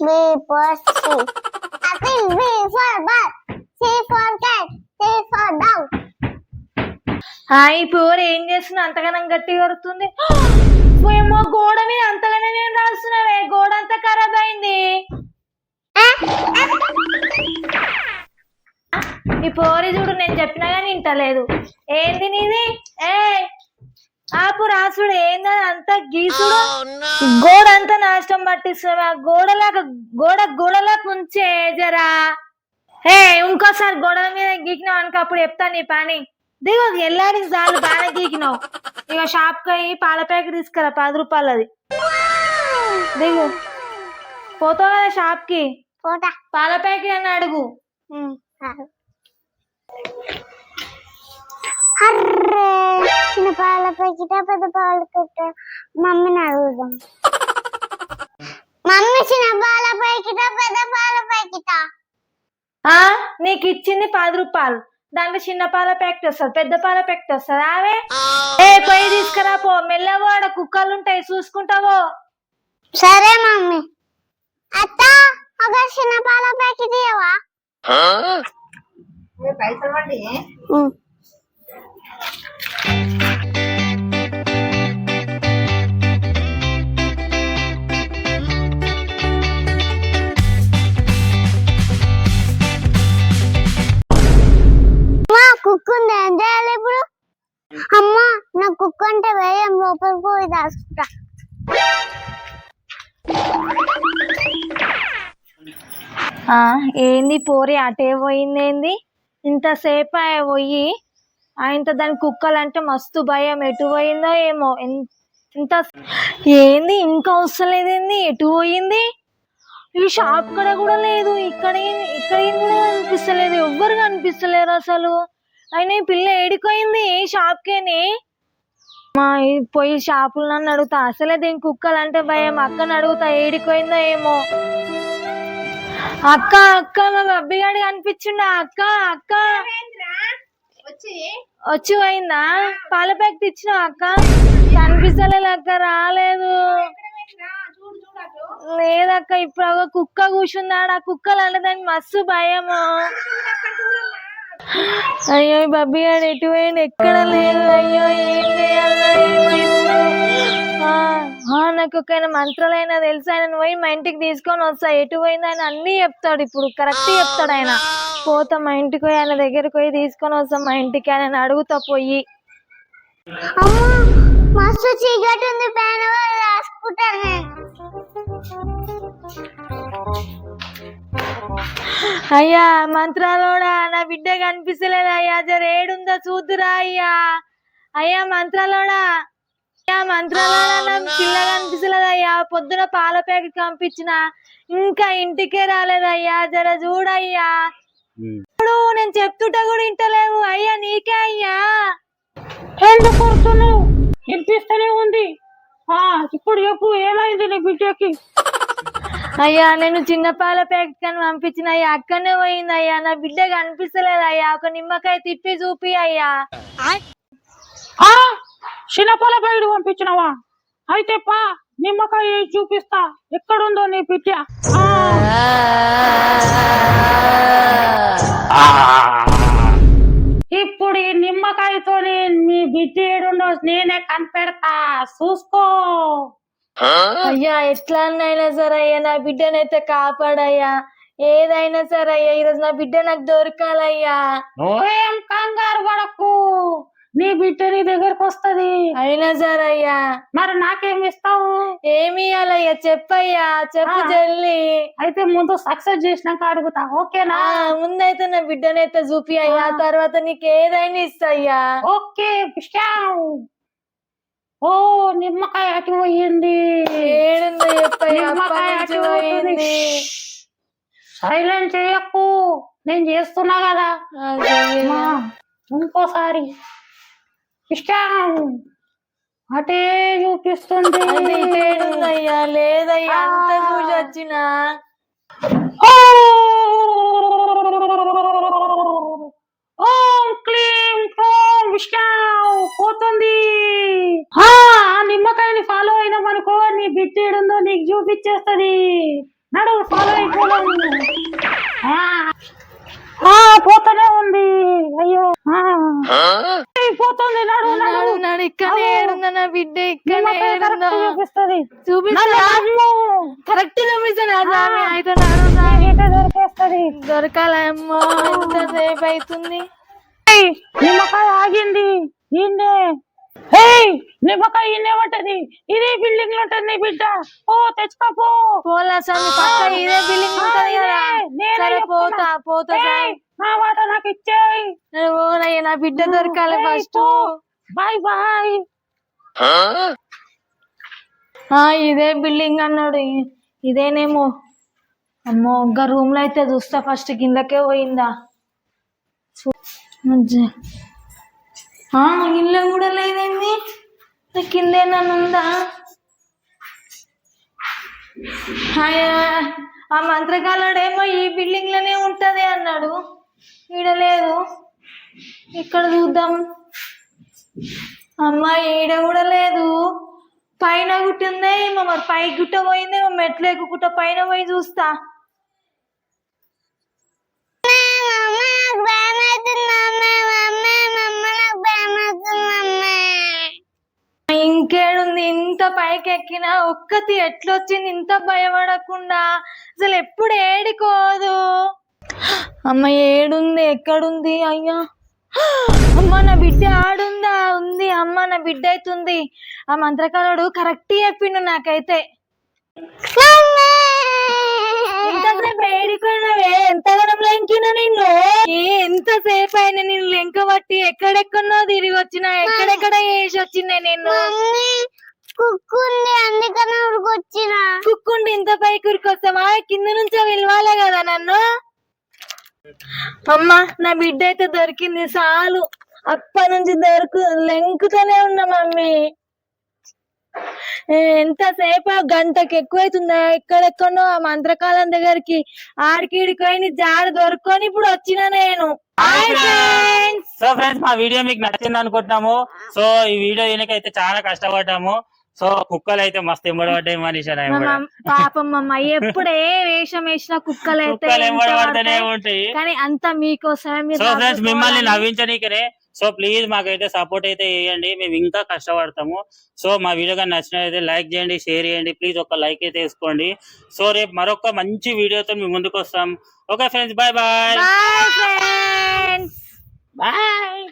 B for C. Apple B for ball. C for cat. C for dog. Hi పోరు ఏం చేస్తున్నా అంతగానం గట్టి కొడుతుంది ఏమో గోడ మీద అంతగానే నేను రాస్తున్నావే గోడ అంతా ఖరాబ్ అయింది ఈ పోరి చూడు నేను చెప్పినా కానీ వింటలేదు ఏంది నీది ఏ ఆపు రాసుడు ఏందని అంతా గీసుడు? గోడ అంతా నాశనం పట్టిస్తున్నావు ఆ గోడలాగా గోడ గోడలాగా ఉంచే జరా. ఏ ఇంకోసారి గోడల మీద గీకినావు అనుకో అప్పుడు చెప్తా నీ పని. దిగు ఎల్లాడి చాలు బాగా గీకినావు. ఇక షాప్కి అయ్యి పాల ప్యాకెట్ తీసుకురా పది రూపాయలది. దిగు. పోతావు కదా షాప్కి? పాల ప్యాకెట్ అని అడుగు. అర్రే చిన్న పాల ప్యాకెట్ పెద్ద పాల ప్యాకెట్? మమ్మీని అడుగుదాం. మమ్మీ చిన్న పాల ప్యాకెట్ పెద్ద పాల ప్యాకెట్? ఆ నీకు ఇచ్చింది పది రూపాయలు. దాంట్లో చిన్న పాల ప్యాకెట్ వస్తుంది పెద్ద పాల ప్యాకెట్ వస్తుంది. ఆవే. ఏ పోయి తీసుకురా పో. మెల్లవో ఆడ కుక్కలు ఉంటాయి చూసుకుంటావో. సరే మమ్మీ. అత్త ఒక చిన్న పాల ప్యాకెట్ ఇవ్వవా ఉమ్. అమ్మా కుక్క ఉంది ఏం చేయాలి ఇప్పుడు? అమ్మా నా కుక్క అంటే వేయం లోపలికి పోయి దాచుకుంటా. ఏంది పోరి? అటే పోయింది ఏంది ఇంతసేపు ఆయన పోయి ఆయనతో దాని కుక్కలు అంటే మస్తు భయం. ఎటు పోయిందో ఏమో. ఎంత ఏంది? ఇంకా వస్తలేదేంది ఎటు పోయింది? ఈ షాప్ కడ కూడా లేదు. ఇక్కడ ఇక్కడ కనిపిస్తలేదు. ఎవ్వరు కనిపిస్తలేరు అసలు. అయినా ఈ పిల్ల ఏడిపోయింది. ఏ షాప్కేని మా పోయి షాపులు నన్ను అడుగుతా. అసలే దీని కుక్కలు అంటే భయం. అక్కని అడుగుతా. ఏడిపోయిందో ఏమో. అక్క అక్క మా బబ్బిగాడి కనిపించిండా? అక్క అక్క. వచ్చి. వచ్చి పోయిందా పాల ప్యాకెట్ ఇచ్చిన అక్క? కనిపిస్తలేదు అక్క రాలేదు. లేదక్క ఇప్పుడు ఒక కుక్క కూర్చున్నాడు ఆ కుక్కలు అంటే దానికి మస్తు భయము. అయ్యో బబ్బి ఎటు పోయిండు? ఎక్కడ లేదు అయ్యో ఏం ఆ, నాకు ఒక ఆయన మంత్రాలైనా తెలుసు? ఆయన పోయి మా ఇంటికి తీసుకొని వస్తా. ఎటు పోయింది ఆయన అన్ని చెప్తాడు ఇప్పుడు. కరెక్ట్ చెప్తాడు ఆయన. పోతా మా ఇంటికి పోయి ఆయన దగ్గరికి పోయి తీసుకొని వస్తాం మా ఇంటికి ఆయన అడుగుతా పోయి. అమ్మా మస్తు చీకటి ఉంది ఫ్యాన్ రాసుకుంటాను. నేను అయ్యా మంత్రాలోడా నా బిడ్డ కనిపిస్తలేదు? అయ్యా జర ఏడుందో చూద్దురా అయ్యా. అయ్యా మంత్రాలోడా అయ్యా మంత్రాలోడా నా పిల్ల కనిపిస్తలేదు? అయ్యా పొద్దున పాల ప్యాకెట్ పంపించిన ఇంకా ఇంటికే రాలేదయ్యా జర చూడయ్యా. చూడు నేను చెప్తుంటా కూడా ఇంటలేవు అయ్యా నీకే అయ్యా. ఎందుకు కొడుతున్నావు? వినిపిస్తూనే ఉంది. ఆ ఇప్పుడు చెప్పు ఏమైంది నీ బిడ్డకి? అయ్యా నేను చిన్న పాల ప్యాకెట్ కానీ పంపించిన. అయ్యా అక్కడనే పోయింది అయ్యా. నా బిడ్డ కనిపిస్తలేదు అయ్యా. ఒక నిమ్మకాయ తిప్పి చూపి అయ్యా. ఆ చిన్నపాల బయట పంపించినవా? అయితే పా నిమ్మకాయ చూపిస్తా. ఎక్కడుందో నీ బిడ్డ? ఆ. నేనే కనిపెడతా. చూసుకో. అయ్యా ఎట్లా అయినా సరే అయ్యా నా బిడ్డనైతే కాపాడయ్యా. ఏదైనా సరే అయ్యా ఈరోజు నా బిడ్డ నాకు దొరకాలయ్యా. నువ్వేం కంగారు పడకు. నీ బిడ్డ నీ దగ్గరకు వస్తది. అయినా సరే అయ్యా మరి నాకేం ఇస్తావు? ఏమి ఇయ్యాలయ్యా? చెప్పయ్యా. చెప్పు ఆ. జల్లి. అయితే ముందు సక్సెస్ చేసినాక అడుగుతా. ఓకేనా? ముందైతే నా బిడ్డనైతే చూపి అయ్యా ఆ. తర్వాత నీకు ఏదైనా ఇస్తయ్యా. ఓకే. ఓ నిమ్మకాయ అటు పోయింది. ఏడుందో చెప్పయ్యా. నిమ్మకాయ అప్పటి నుంచి అటు పోతుంది పోయింది సైలెంట్ చేయకు. నేను చేస్తున్నా కదా. ఇంకోసారి. పిష్టావ్. అటే చూపిస్తుంది. ఇటేడుందయ్యా లేదయ్యా అంత చూసి వచ్చినా. ఓ! ఓం క్లీం క్లోం విష్ణు పోతుంది. ఆ నిమ్మకాయని ఫాలో అయినామనుకో నీ బిడ్డ ఏడుందో నీకు చూపించేస్తుంది నడు ఫాలో అయిపోదాం పోతూనే ఉంది అయ్యో ఆ. ఏయ్, పోతుంది నడు నడు నాడు నాడు ఇక్కడనే ఏడుందా నా బిడ్డ ఇక్కడనే నిమ్మకాయ ఏడుందా కరెక్ట్ చూపిస్తుంది చూపిస్తా కరెక్ట్ చూపిస్తాను స్వామి అయితే దొరికేస్తుంది. దొరకాలమ్మో ఎంతసేపు అవుతుంది. ఏయ్, నిమ్మకాయ ఆగింది. ఈయన్నే హేయ్ నిమ్మకాయ ఈయనే ఉంటది ఇదే బిల్డింగ్లో ఉంటది నీ బిడ్డ. ఓ తెచ్చుకోపో పోలా స్వామి పక్క ఇదే బిల్డింగ్ ఉంటది కదా. సరే. పోతా పోతా నా మాట నాకు ఇచ్చేయ్. నేను పోనయ్య నా బిడ్డ దొరకాలి ఫస్ట్. బాయ్ బాయ్ ఇదే బిల్డింగ్ అన్నాడు. ఇదేనేమో. అమ్మో ఒక రూమ్లో అయితే చూస్తా. ఫస్ట్ కిందకే పోయిందా? ఆ ఇల్లు కూడా లేదండి. కింద ఏమన్నా ఉందా? ఆ మంత్రగాలుడేమో ఈ బిల్డింగ్లోనే ఉంటది అన్నాడు. ఈడ లేదు. ఇక్కడ చూద్దాం. అమ్మ ఈడ కూడా లేదు. పైన గుట్ట ఉందే మరి పై గుట్ట పోయిందేమో మెట్లు ఎక్కుకుంట పైన పోయి చూస్తా. ఇంకేడుంది ఇంత పైకి ఎక్కినా ఒక్కతి ఎట్లొచ్చింది ఇంత భయపడకుండా. అసలు ఎప్పుడు ఏడికోదు. అమ్మ ఏడుంది ఎక్కడుంది అయ్యా. అమ్మ నా బిడ్డ ఆడుందా ఉంది? బిడ్డ అవుతుంది ఆ మంత్రకాలుడు కరెక్ట్ చెప్పిండు నాకైతే. ఎంతసేపు ఏడిపోయినవే ఎంతగానం లెంకిన నిన్ను? ఎంతసేపు అయినా నిన్ను లెంక బట్టి ఎక్కడెక్కడో తిరిగి వచ్చిన ఎక్కడెక్కడ వేసి వచ్చిన నేను మమ్మీ కుక్కు ఉంది అందుకని ఉరికొచ్చిన కుక్కుండి ఇంత పైకి ఉరికొస్తావా కింద నుంచే విలవాలే కదా నన్ను? అమ్మ నా బిడ్డ అయితే దొరికింది చాలు. అప్పటి నుంచి దొరుకు లెంకుతూనే ఉన్నా మమ్మీ. ఎంతసేపు గంటకి ఎక్కువైతుందా? ఎక్కడెక్కడో ఆ మంత్రకాలం దగ్గరికి ఆడికిడికి పోయి జాడు దొరుకుని ఇప్పుడు వచ్చిన నేను. సో ఫ్రెండ్స్ మా వీడియో మీకు నచ్చింది అనుకుంటున్నాము. సో ఈ వీడియో అయితే చాలా కష్టపడ్డాము. సో కుక్కలు అయితే మస్తు ఎంబడబడ్డాయి మనిషి పాపం మమ్మ ఎప్పుడు ఏ వేషం వేసినా కుక్కలు అయితే కానీ అంతా మీకోసమే సో ఫ్రెండ్స్ మిమ్మల్ని. నవ్వించనీకనే సో ప్లీజ్ మాకైతే సపోర్ట్ అయితే చేయండి. మేము ఇంకా కష్టపడతాము. సో మా వీడియో కానీ నచ్చినట్లయితే లైక్ చేయండి షేర్ చేయండి. ప్లీజ్ ఒక లైక్ అయితే వేసుకోండి. సో రేపు మరొక మంచి వీడియోతో మేము ముందుకు వస్తాం. Okay friends bye bye bye